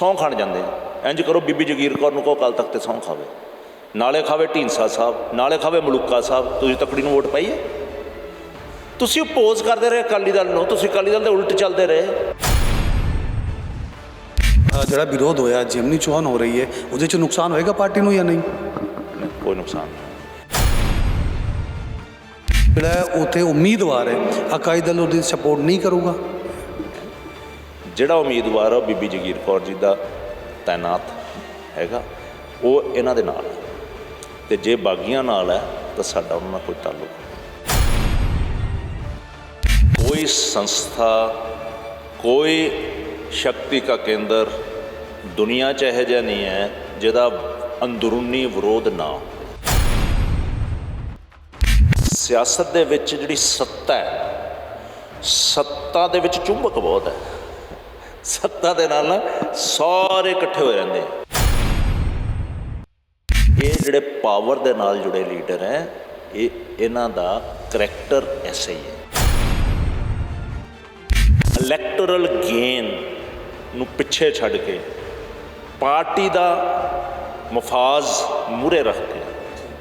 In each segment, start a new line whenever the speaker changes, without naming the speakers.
ਸਹੁੰ ਖਾਣ ਜਾਂਦੇ ਇੰਜ ਕਰੋ ਬੀਬੀ ਜਗੀਰ ਕੌਰ ਨੂੰ ਕਹੋ ਕੱਲ ਤੱਕ ਤੇ ਸਹੁੰ ਖਾਵੇ। ਨਾਲੇ ਖਾਵੇ ਢੀਂਸਾ ਸਾਹਿਬ ਨਾਲੇ ਖਾਵੇ ਮਲੂਕਾ ਸਾਹਿਬ ਤੁਸੀਂ ਤਕੜੀ ਨੂੰ ਵੋਟ ਪਾਈ ਹੈ ਤੁਸੀਂ ਅਪੋਜ਼ ਕਰਦੇ ਰਹੇ ਅਕਾਲੀ ਦਲ ਨੂੰ ਤੁਸੀਂ ਅਕਾਲੀ ਦਲ ਦੇ ਉਲਟ ਚੱਲਦੇ ਰਹੇ।
ਜਿਹੜਾ ਵਿਰੋਧ ਹੋਇਆ ਜਿਮਨੀ ਚੋਹਨ ਹੋ ਰਹੀ ਹੈ ਉਹਦੇ ਚ ਨੁਕਸਾਨ ਹੋਏਗਾ ਪਾਰਟੀ ਨੂੰ ਜਾਂ ਨਹੀਂ?
ਕੋਈ ਨੁਕਸਾਨ
ਜਿਹੜਾ ਉੱਥੇ ਉਮੀਦਵਾਰ ਹੈ ਅਕਾਲੀ ਦਲ ਉਹਦੀ ਸਪੋਰਟ ਨਹੀਂ ਕਰੂਗਾ।
ਜਿਹੜਾ ਉਮੀਦਵਾਰ ਆ ਉਹ ਬੀਬੀ ਜਗੀਰ ਕੌਰ ਜੀ ਦਾ ਤਾਇਨਾਤ ਹੈਗਾ, ਉਹ ਇਹਨਾਂ ਦੇ ਨਾਲ ਹੈ। ਤੇ ਜੇ ਬਾਗੀਆਂ ਨਾਲ ਹੈ, ਤਾਂ ਸਾਡਾ ਉਹਨਾਂ ਨਾਲ ਕੋਈ ਤਾਲੁਕ ਨਹੀਂ। ਕੋਈ ਸੰਸਥਾ, ਕੋਈ ਸ਼ਕਤੀ ਦਾ ਕੇਂਦਰ ਦੁਨੀਆ 'ਚ ਇਹੋ ਜਿਹਾ ਨਹੀਂ ਹੈ ਜਿਹਦਾ ਅੰਦਰੂਨੀ ਵਿਰੋਧ ਨਾ ਹੋਵੇ। ਸਿਆਸਤ ਦੇ ਵਿੱਚ ਜਿਹੜੀ ਸੱਤਾ ਹੈ, ਸੱਤਾ ਦੇ ਵਿੱਚ ਚੁੰਬਕ ਬਹੁਤ ਹੈ। ਸੱਤਾ ਦੇ ਨਾਲ ਨਾ ਸਾਰੇ ਇਕੱਠੇ ਹੋਏ ਰਹਿੰਦੇ ਇਹ ਜਿਹੜੇ ਪਾਵਰ ਦੇ ਨਾਲ ਜੁੜੇ ਲੀਡਰ ਹੈ, ਇਹ ਇਹਨਾਂ ਦਾ ਕਰੈਕਟਰ ਐਸੇ ਹੀ ਹੈ। ਇਲੈਕਟੋਰਲ ਗੇਨ ਨੂੰ ਪਿੱਛੇ ਛੱਡ ਕੇ ਪਾਰਟੀ ਦਾ ਮਫਾਜ਼ ਮੂਰੇ ਰੱਖ ਕੇ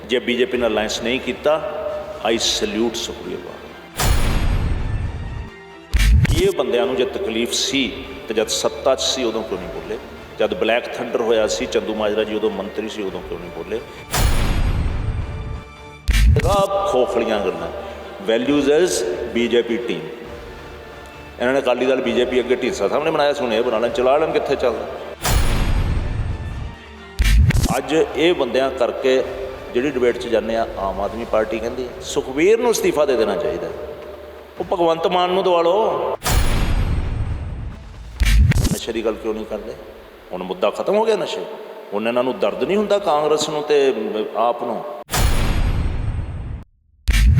ਜੇ ਬੀਜੇਪੀ ਨਾਲ ਅਲਾਈਅੰਸ ਨਹੀਂ ਕੀਤਾ ਆਈ ਸਲੂਟ ਸੁਖਬੀਰ ਬਾਦਲ ਇਹ ਬੰਦਿਆਂ ਨੂੰ ਜੇ ਤਕਲੀਫ ਸੀ ਤੇ ਜਦ ਸੱਤਾ 'ਚ ਸੀ ਉਦੋਂ ਕਿਉਂ ਨਹੀਂ ਬੋਲੇ? ਜਦ ਬਲੈਕ ਥੰਡਰ ਹੋਇਆ ਸੀ, ਚੰਦੂ ਮਾਜਰਾ ਜੀ ਉਦੋਂ ਮੰਤਰੀ ਸੀ, ਉਦੋਂ ਕਿਉਂ ਨਹੀਂ ਬੋਲੇ? ਸਭ ਖੋਖਲੀਆਂ ਗੱਲਾਂ। ਵੈਲਿਊਜ਼ ਇਜ਼ ਬੀਜੇਪੀ ਟੀਮ ਇਹਨਾਂ ਨੇ ਅਕਾਲੀ ਦਲ ਬੀਜੇਪੀ ਅੱਗੇ ਢੀਂਸਾ ਸਾਹਮਣੇ ਬਣਾਇਆ ਸੁਣੇ ਬਣਾ ਲੈਣ, ਚਲਾ ਲੈਣ ਕਿੱਥੇ ਚੱਲਦਾ? ਅੱਜ ਇਹ ਬੰਦਿਆਂ ਕਰਕੇ ਜਿਹੜੀ ਡਿਬੇਟ 'ਚ ਜਾਂਦੇ ਆ, ਆਮ ਆਦਮੀ ਪਾਰਟੀ ਕਹਿੰਦੀ ਹੈ, ਸੁਖਬੀਰ ਨੂੰ ਅਸਤੀਫਾ ਦੇ ਦੇਣਾ ਚਾਹੀਦਾ ਉਹ ਭਗਵੰਤ ਮਾਨ ਨੂੰ ਦਵਾ ਲਓ। ਨਸ਼ੇ ਦੀ ਗੱਲ ਕਿਉਂ ਨਹੀਂ ਕਰਦੇ? ਹੁਣ ਮੁੱਦਾ ਖਤਮ ਹੋ ਗਿਆ ਨਸ਼ੇ। ਹੁਣ ਇਹਨਾਂ ਨੂੰ ਦਰਦ ਨਹੀਂ ਹੁੰਦਾ ਕਾਂਗਰਸ ਨੂੰ ਤੇ ਆਪ ਨੂੰ?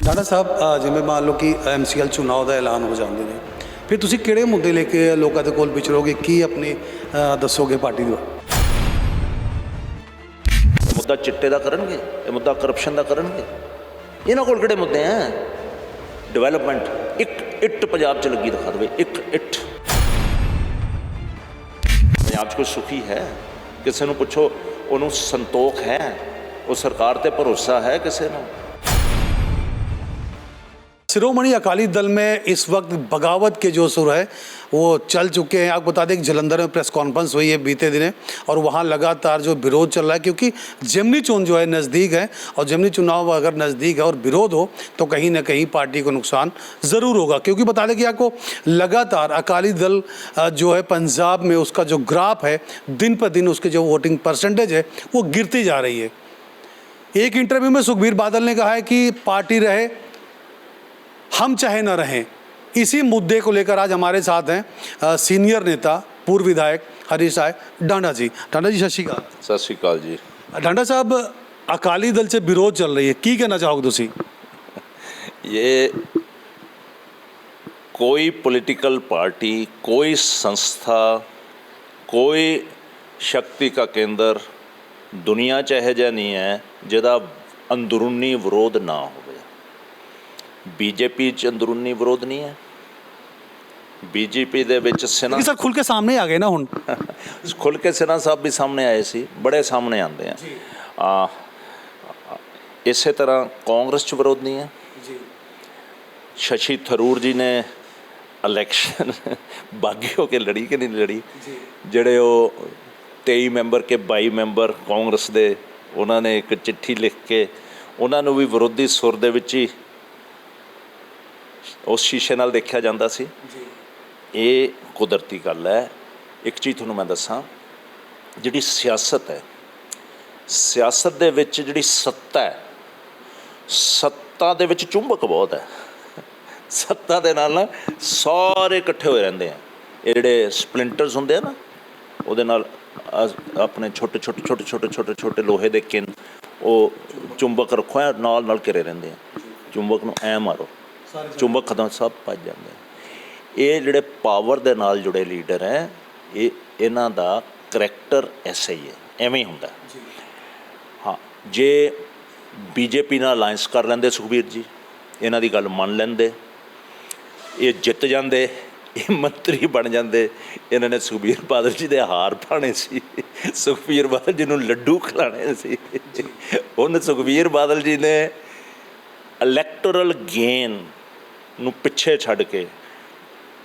ਡਾਕਟਰ ਸਾਹਿਬ ਜਿਵੇਂ ਮੰਨ ਲਓ ਕਿ ਐਮਸੀਐਲ ਚੁਣਾਵ ਦਾ ਐਲਾਨ ਹੋ ਜਾਂਦੇ ਨੇ ਫਿਰ ਤੁਸੀਂ ਕਿਹੜੇ ਮੁੱਦੇ ਲੈ ਕੇ ਲੋਕਾਂ ਦੇ ਕੋਲ ਵਿਚਰੋਗੇ ਕੀ ਆਪਣੀ ਦੱਸੋਗੇ ਪਾਰਟੀ ਨੂੰ?
ਇਹ ਮੁੱਦਾ ਚਿੱਟੇ ਦਾ ਕਰਨਗੇ ਇਹ ਮੁੱਦਾ ਕਰਪਸ਼ਨ ਦਾ ਕਰਨਗੇ। ਇਹਨਾਂ ਕੋਲ ਕਿਹੜੇ ਮੁੱਦੇ ਆ? ਡਿਵੈਲਪਮੈਂਟ ਇੱਕ ਇੱਟ ਪੰਜਾਬ 'ਚ ਲੱਗੀ ਦਿਖਾ ਦੇਵੇ ਇੱਕ ਇੱਟ। ਪੰਜਾਬ 'ਚ ਕੋਈ ਸੁਖੀ ਹੈ? ਕਿਸੇ ਨੂੰ ਪੁੱਛੋ, ਉਹਨੂੰ ਸੰਤੋਖ ਹੈ? ਉਹ ਸਰਕਾਰ ਤੇ ਭਰੋਸਾ ਹੈ ਕਿਸੇ ਨੂੰ?
शिरोमणि अकाली दल में इस वक्त बगावत के जो सुर है, वो चल चुके हैं। आपको बता दें कि जलंधर में प्रेस कॉन्फ्रेंस हुई है बीते दिने, और वहाँ लगातार जो विरोध चल रहा है, क्योंकि जमनी चुन जो है नज़दीक है, और जमनी चुनाव अगर नज़दीक है और विरोध हो तो कहीं ना कहीं पार्टी को नुकसान ज़रूर होगा। क्योंकि बता दें कि आपको लगातार अकाली दल जो है पंजाब में उसका जो ग्राफ है, दिन पर दिन उसके जो वोटिंग परसेंटेज है, वो गिरती जा रही है। एक इंटरव्यू में सुखबीर बादल ने कहा है कि पार्टी रहे हम चाहे न रहें इसी मुद्दे को लेकर आज हमारे साथ हैं अ, सीनियर नेता पूर्व विधायक हरीश राय डांडा जी डांडा जी सत श्री अकाल
ਸਤਿ ਸ਼੍ਰੀ ਅਕਾਲ ਜੀ
डांडा साहब अकाली दल से विरोध चल रही है की कहना चाहोगे तुसी
ये कोई पॉलिटिकल पार्टी कोई संस्था कोई शक्ति का केंद्र ਦੁਨੀਆ 'ਚ ਇਹੋ ਜਿਹਾ ਨਹੀਂ ਹੈ ਜਿਹਦਾ ਅੰਦਰੂਨੀ ਵਿਰੋਧ ਨਾ ਹੋਵੇ ਬੀਜੇਪੀ ਚ ਅੰਦਰੂਨੀ ਵਿਰੋਧ ਨਹੀਂ ਹੈ। ਬੀਜੇਪੀ ਦੇ ਵਿੱਚ ਸਿਨਾ
ਸਰ ਖੁੱਲ ਕੇ ਸਾਹਮਣੇ ਆ ਗਏ ਨਾ ਹੁਣ।
ਖੁੱਲ ਕੇ ਸਿਨਾ ਸਾਹਿਬ ਵੀ ਸਾਹਮਣੇ ਆਏ ਸੀ ਬੜੇ ਸਾਹਮਣੇ ਆਂਦੇ ਆ। ਆ ਇਸੇ ਤਰ੍ਹਾਂ ਕਾਂਗਰਸ ਚ ਵਿਰੋਧ ਨਹੀਂ ਹੈ।
ਜੀ।
ਸ਼ਸ਼ੀ ਥਰੂਰ ਜੀ ਨੇ ਇਲੈਕਸ਼ਨ ਬਾਗੀ ਹੋ ਕੇ ਲੜੀ ਕਿ ਨਹੀਂ ਲੜੀ? ਜਿਹੜੇ ਉਹ 23 ਮੈਂਬਰ ਕੇ 22 ਮੈਂਬਰ ਕਾਂਗਰਸ ਦੇ ਉਹਨਾਂ ਨੇ ਇੱਕ ਚਿੱਠੀ ਲਿਖ ਕੇ ਉਹਨਾਂ ਨੂੰ ਵੀ ਵਿਰੋਧੀ ਸੁਰ ਦੇ ਵਿੱਚ ਹੀ ਉਸ ਸ਼ੀਸ਼ੇ ਨਾਲ ਦੇਖਿਆ ਜਾਂਦਾ ਸੀ। ਇਹ ਕੁਦਰਤੀ ਗੱਲ ਹੈ। ਇੱਕ ਚੀਜ਼ ਤੁਹਾਨੂੰ ਮੈਂ ਦੱਸਾਂ ਜਿਹੜੀ ਸਿਆਸਤ ਹੈ ਸਿਆਸਤ ਦੇ ਵਿੱਚ ਜਿਹੜੀ ਸੱਤਾ ਹੈ ਸੱਤਾ ਦੇ ਵਿੱਚ ਚੁੰਬਕ ਬਹੁਤ ਹੈ। ਸੱਤਾ ਦੇ ਨਾਲ ਨਾ ਸਾਰੇ ਇਕੱਠੇ ਹੋਏ ਰਹਿੰਦੇ ਆ। ਇਹ ਜਿਹੜੇ ਸਪਲਿੰਟਰਸ ਹੁੰਦੇ ਆ ਨਾ ਉਹਦੇ ਨਾਲ ਆਪਣੇ ਛੋਟੇ ਛੋਟੇ ਛੋਟੇ ਛੋਟੇ ਛੋਟੇ ਛੋਟੇ ਲੋਹੇ ਦੇ ਕਿਨ ਉਹ ਚੁੰਬਕ ਰੱਖੋ ਨਾਲ ਨਾਲ ਘਿਰੇ ਰਹਿੰਦੇ ਆ। ਚੁੰਬਕ ਨੂੰ ਐ ਮਾਰੋ। ਚੁੰਬਕ ਖਤਮ ਸਭ ਭੱਜ ਜਾਂਦੇ ਇਹ ਜਿਹੜੇ ਪਾਵਰ ਦੇ ਨਾਲ ਜੁੜੇ ਲੀਡਰ ਹੈ ਇਹ ਇਹਨਾਂ ਦਾ ਕਰੈਕਟਰ ਐਸਾ ਹੀ ਹੈ ਐਵੇਂ ਹੀ ਹੁੰਦਾ ਹਾਂ। ਜੇ। ਬੀਜੇਪੀ ਨਾਲ ਅਲਾਈਅੰਸ ਕਰ ਲੈਂਦੇ ਸੁਖਬੀਰ ਜੀ ਇਹਨਾਂ ਦੀ ਗੱਲ ਮੰਨ ਲੈਂਦੇ। ਇਹ ਜਿੱਤ ਜਾਂਦੇ ਇਹ ਮੰਤਰੀ ਬਣ ਜਾਂਦੇ। ਇਹਨਾਂ ਨੇ ਸੁਖਬੀਰ ਬਾਦਲ ਜੀ ਦੇ ਹਾਰ ਪਾਣੇ ਸੀ। ਸੁਖਬੀਰ ਬਾਦਲ ਜੀ ਨੂੰ ਲੱਡੂ ਖਿਲਾਣੇ ਸੀ। ਉਹਨੇ ਸੁਖਬੀਰ ਬਾਦਲ ਜੀ ਨੇ ਇਲੈਕਟੋਰਲ ਗੇਨ ਨੂੰ ਪਿੱਛੇ ਛੱਡ ਕੇ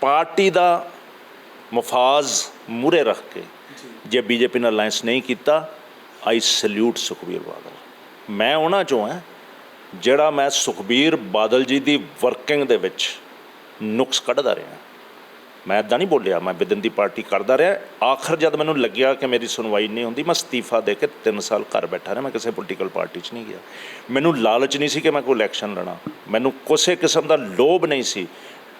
ਪਾਰਟੀ ਦਾ ਮਫਾਜ਼ ਮੂਰੇ ਰੱਖ ਕੇ ਜੇ। ਬੀਜੇਪੀ ਨਾਲ ਅਲਾਈਅੰਸ ਨਹੀਂ ਕੀਤਾ ਆਈ ਸਲੂਟ ਸੁਖਬੀਰ ਬਾਦਲ। ਮੈਂ ਉਹਨਾਂ ਚੋਂ ਹਾਂ ਜਿਹੜਾ ਮੈਂ ਸੁਖਬੀਰ ਬਾਦਲ ਜੀ ਦੀ ਵਰਕਿੰਗ ਦੇ ਵਿੱਚ ਨੁਕਸ ਕੱਢਦਾ ਰਿਹਾ। ਮੈਂ ਇਦਾਂ ਨਹੀਂ ਬੋਲਿਆ, ਮੈਂ ਵਿਦਨ ਦੀ ਪਾਰਟੀ ਕਰਦਾ ਰਿਹਾ। ਆਖਰ ਜਦ ਮੈਨੂੰ ਲੱਗਿਆ ਕਿ ਮੇਰੀ ਸੁਣਵਾਈ ਨਹੀਂ ਹੁੰਦੀ, ਮੈਂ ਅਸਤੀਫਾ ਦੇ ਕੇ 3 ਸਾਲ ਘਰ ਬੈਠਾ ਰਿਹਾ। ਮੈਂ ਕਿਸੇ ਪੋਲੀਟੀਕਲ ਪਾਰਟੀ 'ਚ ਨਹੀਂ ਗਿਆ। ਮੈਨੂੰ ਲਾਲਚ ਨਹੀਂ ਸੀ ਕਿ ਮੈਂ ਕੋਈ ਇਲੈਕਸ਼ਨ ਲੜਾਂ। ਮੈਨੂੰ ਕਿਸੇ ਕਿਸਮ ਦਾ ਲੋਭ ਨਹੀਂ ਸੀ।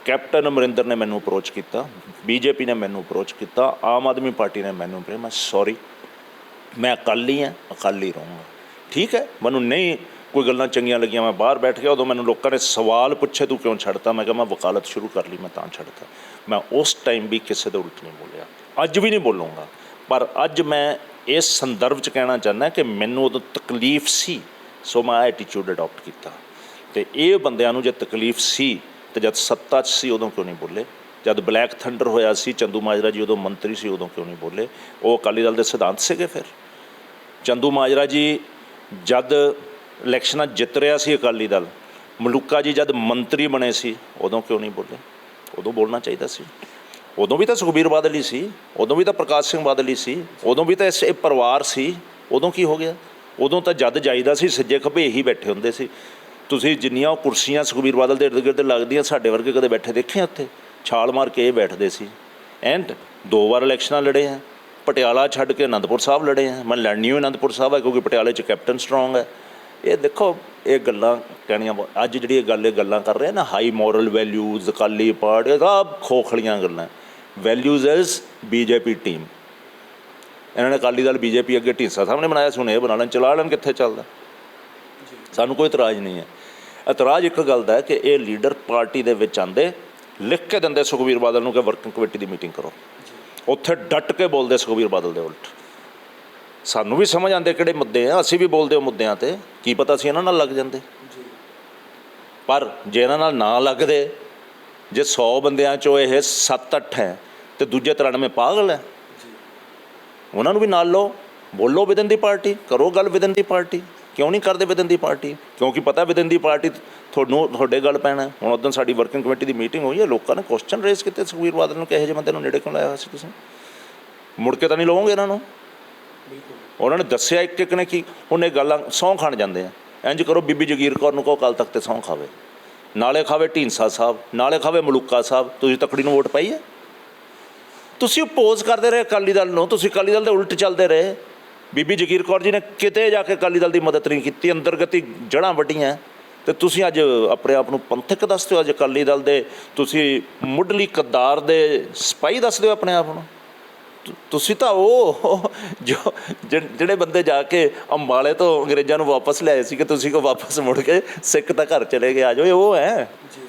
ਕੈਪਟਨ ਅਮਰਿੰਦਰ ਨੇ ਮੈਨੂੰ ਅਪਰੋਚ ਕੀਤਾ ਬੀਜੇਪੀ ਨੇ ਮੈਨੂੰ ਅਪਰੋਚ ਕੀਤਾ, ਆਮ ਆਦਮੀ ਪਾਰਟੀ ਨੇ ਮੈਨੂੰ ਅਪਰੋਚ ਮੈਂ ਸੌਰੀ ਮੈਂ ਅਕਾਲੀ ਹਾਂ, ਅਕਾਲੀ ਰਹੂੰਗਾ। ਠੀਕ ਹੈ? ਮੈਨੂੰ ਨਹੀਂ ਕੋਈ ਗੱਲਾਂ ਚੰਗੀਆਂ ਲੱਗੀਆਂ, ਮੈਂ ਬਾਹਰ ਬੈਠ ਗਿਆ, ਉਦੋਂ ਮੈਨੂੰ ਲੋਕਾਂ ਨੇ ਸਵਾਲ ਪੁੱਛੇ, ਤੂੰ ਕਿਉਂ ਛੱਡਤਾ? ਮੈਂ ਕਿਹਾ, ਮੈਂ ਵਕਾਲਤ ਸ਼ੁਰੂ ਕਰ ਲਈ, ਮੈਂ ਤਾਂ ਛੱਡਤਾ। ਮੈਂ ਉਸ ਟਾਈਮ ਵੀ ਕਿਸੇ ਦੇ ਉਲਟ ਨਹੀਂ ਬੋਲਿਆ। ਅੱਜ ਵੀ ਨਹੀਂ ਬੋਲੂੰਗਾ। ਪਰ ਅੱਜ ਮੈਂ ਇਸ ਸੰਦਰਭ 'ਚ ਕਹਿਣਾ ਚਾਹੁੰਦਾ ਕਿ ਮੈਨੂੰ ਉਦੋਂ ਤਕਲੀਫ ਸੀ, ਸੋ ਮੈਂ ਐਟੀਟਿਊਡ ਅਡਾਪਟ ਕੀਤਾ। ਤੇ ਇਹ ਬੰਦਿਆਂ ਨੂੰ ਜੇ ਤਕਲੀਫ ਸੀ, ਤੇ ਜਦ ਸੱਤਾ 'ਚ ਸੀ, ਉਦੋਂ ਕਿਉਂ ਨਹੀਂ ਬੋਲੇ? ਜਦ ਬਲੈਕ ਥੰਡਰ ਹੋਇਆ ਸੀ, ਚੰਦੂ ਮਾਜਰਾ ਜੀ ਉਦੋਂ ਮੰਤਰੀ ਸੀ, ਉਦੋਂ ਕਿਉਂ ਨਹੀਂ ਬੋਲੇ? ਉਹ ਅਕਾਲੀ ਦਲ ਦੇ ਸਿਧਾਂਤ ਸੀਗੇ ਫਿਰ। ਚੰਦੂ ਮਾਜਰਾ ਜੀ ਜਦ ਇਲੈਕਸ਼ਨਾਂ ਜਿੱਤ ਰਿਹਾ ਸੀ ਅਕਾਲੀ ਦਲ। ਮਲੂਕਾ ਜੀ ਜਦ ਮੰਤਰੀ ਬਣੇ ਸੀ, ਉਦੋਂ ਕਿਉਂ ਨਹੀਂ ਬੋਲੇ? ਉਦੋਂ ਬੋਲਣਾ ਚਾਹੀਦਾ ਸੀ। ਉਦੋਂ ਵੀ ਤਾਂ ਸੁਖਬੀਰ ਬਾਦਲ ਹੀ ਸੀ, ਉਦੋਂ ਵੀ ਤਾਂ ਪ੍ਰਕਾਸ਼ ਸਿੰਘ ਬਾਦਲ ਹੀ ਸੀ, ਉਦੋਂ ਵੀ ਤਾਂ ਇਸ ਇਹ ਪਰਿਵਾਰ ਸੀ, ਉਦੋਂ ਕੀ ਹੋ ਗਿਆ? ਉਦੋਂ ਤਾਂ ਜਦ ਜਾਈਦਾ ਸੀ, ਸੱਜੇ ਖੱਬੇ ਹੀ ਬੈਠੇ ਹੁੰਦੇ ਸੀ। ਤੁਸੀਂ ਜਿੰਨੀਆਂ ਉਹ ਕੁਰਸੀਆਂ ਸੁਖਬੀਰ ਬਾਦਲ ਦੇ ਇਰਦ ਗਿਰਦ ਲੱਗਦੀਆਂ ਸਾਡੇ ਵਰਗੇ ਕਦੇ ਬੈਠੇ ਦੇਖੇ ਉੱਥੇ? ਛਾਲ ਮਾਰ ਕੇ ਇਹ ਬੈਠਦੇ ਸੀ। ਐਂਡ ਦੋ ਵਾਰ ਇਲੈਕਸ਼ਨਾਂ ਲੜੇ ਆ। ਪਟਿਆਲਾ ਛੱਡ ਕੇ ਅਨੰਦਪੁਰ ਸਾਹਿਬ ਲੜੇ ਆ। ਮੈਂ ਲੜਨੀ ਹੋਈ ਅਨੰਦਪੁਰ ਸਾਹਿਬ ਹੈ ਕਿਉਂਕਿ ਪਟਿਆਲੇ 'ਚ ਕੈਪਟਨ ਸਟਰੋਂਗ ਹੈ ਇਹ ਦੇਖੋ ਇਹ ਗੱਲਾਂ ਕਹਿਣੀਆਂ ਅੱਜ ਜਿਹੜੀ ਇਹ ਗੱਲ ਇਹ ਗੱਲਾਂ ਕਰ ਰਹੇ ਆ ਨਾ high moral values Akali party ਇਹ ਸਭ ਖੋਖਲੀਆਂ ਗੱਲਾਂ। ਵੈਲਿਊਜ਼ ਇਜ਼ ਬੀਜੇਪੀ ਟੀਮ ਇਹਨਾਂ ਨੇ ਅਕਾਲੀ ਦਲ ਬੀਜੇਪੀ ਅੱਗੇ ਢੀਂਸਾ ਸਾਹਮਣੇ ਬਣਾਇਆ ਸੀ ਹੁਣ ਇਹ ਬਣਾ ਲੈਣ ਚਲਾ ਲੈਣ ਕਿੱਥੇ ਚੱਲਦਾ। ਸਾਨੂੰ ਕੋਈ ਇਤਰਾਜ਼ ਨਹੀਂ ਹੈ। ਇਤਰਾਜ਼ ਇੱਕ ਗੱਲ ਦਾ ਹੈ ਕਿ ਇਹ ਲੀਡਰ ਪਾਰਟੀ ਦੇ ਵਿੱਚ ਆਂਦੇ ਲਿਖ ਕੇ ਦਿੰਦੇ ਸੁਖਬੀਰ ਬਾਦਲ ਨੂੰ ਕਿ ਵਰਕਿੰਗ ਕਮੇਟੀ ਦੀ ਮੀਟਿੰਗ ਕਰੋ। ਉੱਥੇ ਡਟ ਕੇ ਬੋਲਦੇ ਸੁਖਬੀਰ ਬਾਦਲ ਦੇ ਉਲਟ। ਸਾਨੂੰ ਵੀ ਸਮਝ ਆਉਂਦੇ ਕਿਹੜੇ ਮੁੱਦੇ ਆ ਅਸੀਂ ਵੀ ਬੋਲਦੇ ਉਹ ਮੁੱਦਿਆਂ ਤੇ। ਕੀ ਪਤਾ ਸੀ ਇਹਨਾਂ ਨਾਲ ਲੱਗ ਜਾਂਦੇ। ਪਰ ਜੇ ਇਹਨਾਂ ਨਾਲ ਨਾ ਲੱਗਦੇ ਜੇ 100 ਬੰਦਿਆਂ ਚੋਂ ਇਹ 7-8 ਹੈ ਤੇ ਦੂਜੇ 93 ਪਾਗਲ ਹੈ। ਉਹਨਾਂ ਨੂੰ ਵੀ ਨਾਲ ਲਓ। ਬੋਲੋ ਵਿਦਨ ਦੀ ਪਾਰਟੀ ਕਰੋ ਗੱਲ ਵਿਦਨ ਦੀ ਪਾਰਟੀ। ਕਿਉਂ ਨਹੀਂ ਕਰਦੇ ਵਿਦਨ ਦੀ ਪਾਰਟੀ? ਕਿਉਂਕਿ ਪਤਾ ਵਿਦਨ ਦੀ ਪਾਰਟੀ ਤੁਹਾਨੂੰ ਤੁਹਾਡੇ ਗੱਲ ਪੈਣਾ। ਹੁਣ ਉਦੋਂ ਸਾਡੀ ਵਰਕਿੰਗ ਕਮੇਟੀ ਦੀ ਮੀਟਿੰਗ ਹੋਈ ਹੈ ਲੋਕਾਂ ਨੇ ਕੁਐਸਚਨ ਰੇਜ਼ ਕੀਤੇ ਸੁਖਬੀਰ ਬਾਦਲ ਨੂੰ ਕਿਹੋ ਜਿਹੇ ਬੰਦੇ ਨੂੰ ਨੇੜੇ ਕਿਉਂ ਲਾਇਆ ਹੋਇਆ ਸੀ ਤੁਸੀਂ? ਮੁੜ ਕੇ ਤਾਂ ਨਹੀਂ ਲਵੋਗੇ ਇਹਨਾਂ ਨੂੰ? ਉਹਨਾਂ ਨੇ ਦੱਸਿਆ ਇੱਕ ਇੱਕ ਨੇ ਕੀ ਉਹਨੇ ਗੱਲਾਂ ਸਹੁੰ ਖਾਣ ਜਾਂਦੇ ਆ। ਇੰਜ ਕਰੋ ਬੀਬੀ ਜਗੀਰ ਕੌਰ ਨੂੰ ਕਹੋ ਕੱਲ ਤੱਕ ਤੇ ਸਹੁੰ ਖਾਵੇ। ਨਾਲੇ ਖਾਵੇ ਢੀਂਸਾ ਸਾਹਿਬ, ਨਾਲੇ ਖਾਵੇ ਮਲੂਕਾ ਸਾਹਿਬ, ਤੁਸੀਂ ਤਕੜੀ ਨੂੰ ਵੋਟ ਪਾਈ ਹੈ? ਤੁਸੀਂ ਅਪੋਜ਼ ਕਰਦੇ ਰਹੇ ਅਕਾਲੀ ਦਲ ਨੂੰ, ਤੁਸੀਂ ਅਕਾਲੀ ਦਲ ਦੇ ਉਲਟ ਚੱਲਦੇ ਰਹੇ। ਬੀਬੀ ਜਗੀਰ ਕੌਰ ਜੀ ਨੇ ਕਿਤੇ ਜਾ ਕੇ ਅਕਾਲੀ ਦਲ ਦੀ ਮਦਦ ਨਹੀਂ ਕੀਤੀ ਅੰਦਰਗਤੀ ਜੜਾਂ ਵੱਡੀਆਂ ਤੇ ਤੁਸੀਂ ਅੱਜ ਆਪਣੇ ਆਪ ਨੂੰ ਪੰਥਕ ਦੱਸਦੇ ਹੋ, ਅੱਜ ਅਕਾਲੀ ਦਲ ਦੇ ਤੁਸੀਂ ਮੁੱਢਲੀ ਕਦਾਰ ਦੇ ਸਿਪਾਹੀ ਦੱਸਦੇ ਹੋ ਆਪਣੇ ਆਪ ਨੂੰ? ਤੁਸੀਂ ਤਾਂ ਉਹ ਜੋ ਜਿਹੜੇ ਬੰਦੇ ਜਾ ਕੇ ਅੰਬਾਲੇ ਤੋਂ ਅੰਗਰੇਜ਼ਾਂ ਨੂੰ ਵਾਪਸ ਲਿਆਏ ਸੀ ਕਿ ਤੁਸੀਂ ਕੋ ਵਾਪਸ ਮੁੜ ਕੇ ਸਿੱਖ ਤਾਂ ਘਰ ਚਲੇ ਗਏ ਆ ਜਾਓ ਉਹ ਹੈ।
ਜੀ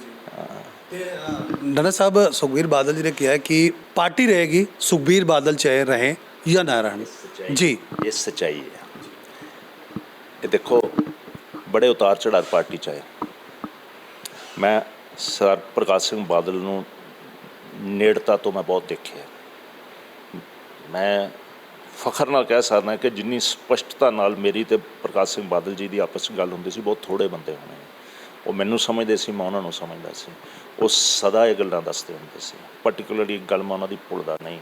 ਜੀ। ਸਾਹਿਬ ਸੁਖਬੀਰ ਬਾਦਲ ਜੀ ਨੇ ਕਿਹਾ ਕਿ ਪਾਰਟੀ ਰਹੇਗੀ ਸੁਖਬੀਰ ਬਾਦਲ ਚਾਹੇ ਰਹੇ ਜਾਂ ਨਾ ਰਹਿਣ ਜੀ।
ਇਹ ਸਚਾਈ ਹੈ। ਇਹ ਦੇਖੋ ਬੜੇ ਉਤਾਰ ਚੜਾਅ ਪਾਰਟੀ ਚ ਆਏ। ਮੈਂ ਸਰ ਪ੍ਰਕਾਸ਼ ਸਿੰਘ ਬਾਦਲ ਨੂੰ ਨੇੜਤਾ ਤੋਂ ਮੈਂ ਬਹੁਤ ਦੇਖਿਆ। ਮੈਂ ਫਖਰ ਨਾਲ ਕਹਿ ਸਕਦਾ ਕਿ ਜਿੰਨੀ ਸਪਸ਼ਟਤਾ ਨਾਲ ਮੇਰੀ ਤੇ ਪ੍ਰਕਾਸ਼ ਸਿੰਘ ਬਾਦਲ ਜੀ ਦੀ ਆਪਸ ਵਿੱਚ ਗੱਲ ਹੁੰਦੀ ਸੀ, ਬਹੁਤ ਥੋੜੇ ਬੰਦੇ ਹੋਣੇ ਉਹ ਮੈਨੂੰ ਸਮਝਦੇ ਸੀ, ਮੈਂ ਉਹਨਾਂ ਨੂੰ ਸਮਝਦਾ ਸੀ। ਉਹ ਸਦਾ ਇਹ ਗੱਲਾਂ ਦੱਸਦੇ ਹੁੰਦੇ ਸੀ। ਪਾਰਟਿਕੂਲਰਲੀ ਗੱਲ ਮੈਂ ਉਹਨਾਂ ਦੀ ਭੁੱਲਦਾ ਨਹੀਂ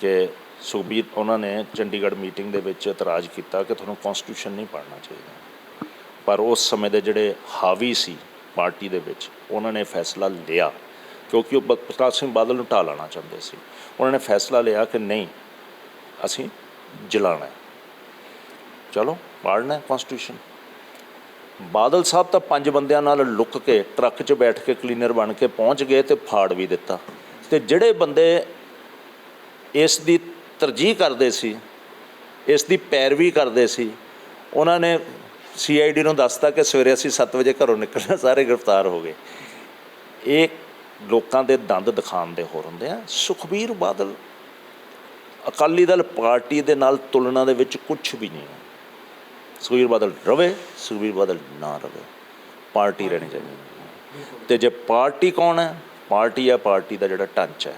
ਕਿ ਸੁਖਬੀਰ, ਉਹਨਾਂ ਨੇ ਚੰਡੀਗੜ੍ਹ ਮੀਟਿੰਗ ਦੇ ਵਿੱਚ ਇਤਰਾਜ਼ ਕੀਤਾ ਕਿ ਤੁਹਾਨੂੰ ਕਨਸਟੀਟਿਊਸ਼ਨ ਨਹੀਂ ਪੜ੍ਹਨਾ ਚਾਹੀਦਾ। ਪਰ ਉਸ ਸਮੇਂ ਦੇ ਜਿਹੜੇ ਹਾਵੀ ਸੀ ਪਾਰਟੀ ਦੇ ਵਿੱਚ, ਉਹਨਾਂ ਨੇ ਫੈਸਲਾ ਲਿਆ। ਕਿਉਂਕਿ ਉਹ ਪ੍ਰਕਾਸ਼ ਸਿੰਘ ਬਾਦਲ ਨੂੰ ਢਾਹ ਲਾਉਣਾ ਚਾਹੁੰਦੇ ਸੀ। ਉਹਨਾਂ ਨੇ ਫੈਸਲਾ ਲਿਆ ਕਿ ਨਹੀਂ, ਅਸੀਂ ਜਲਾਣਾ ਚਲੋ ਪੜ੍ਹਨਾ ਕਨਸਟੀਟਿਊਸ਼ਨ ਬਾਦਲ ਸਾਹਿਬ ਤਾਂ ਪੰਜ ਬੰਦਿਆਂ ਨਾਲ ਲੁੱਕ ਕੇ, ਟਰੱਕ 'ਚ ਬੈਠ ਕੇ ਕਲੀਨਰ ਬਣ ਕੇ ਪਹੁੰਚ ਗਏ ਤੇ ਫਾੜ ਵੀ ਦਿੱਤਾ। ਤੇ ਜਿਹੜੇ ਬੰਦੇ ਇਸ ਦੀ ਤਰਜੀਹ ਕਰਦੇ ਸੀ, ਇਸ ਦੀ ਪੈਰਵੀ ਕਰਦੇ ਸੀ, ਉਹਨਾਂ ਨੇ ਸੀਆਈਡੀ ਨੂੰ ਦੱਸਤਾ ਕਿ ਸਵੇਰੇ ਅਸੀਂ 7 ਵਜੇ ਘਰੋਂ ਨਿਕਲਣਾ, ਸਾਰੇ ਗ੍ਰਿਫਤਾਰ ਹੋ ਗਏ। ਇਹ ਲੋਕਾਂ ਦੇ ਦੰਦ ਦਿਖਾਉਣ ਦੇ ਹੋਰ ਹੁੰਦੇ ਆ। ਸੁਖਬੀਰ ਬਾਦਲ ਅਕਾਲੀ ਦਲ ਪਾਰਟੀ ਦੇ ਨਾਲ ਤੁਲਨਾ ਦੇ ਵਿੱਚ ਕੁਝ ਵੀ ਨਹੀਂ ਹੈ। ਸੁਖਬੀਰ ਬਾਦਲ ਰਵੇ, ਸੁਖਬੀਰ ਬਾਦਲ ਨਾ ਰਵੇ। ਪਾਰਟੀ ਰਹਿਣੀ ਚਾਹੀਦੀ ਹੈ। ਤੇ ਜੇ ਪਾਰਟੀ ਕੌਣ ਹੈ? ਪਾਰਟੀ ਹੈ, ਪਾਰਟੀ ਦਾ ਜਿਹੜਾ ਢਾਂਚਾ ਹੈ।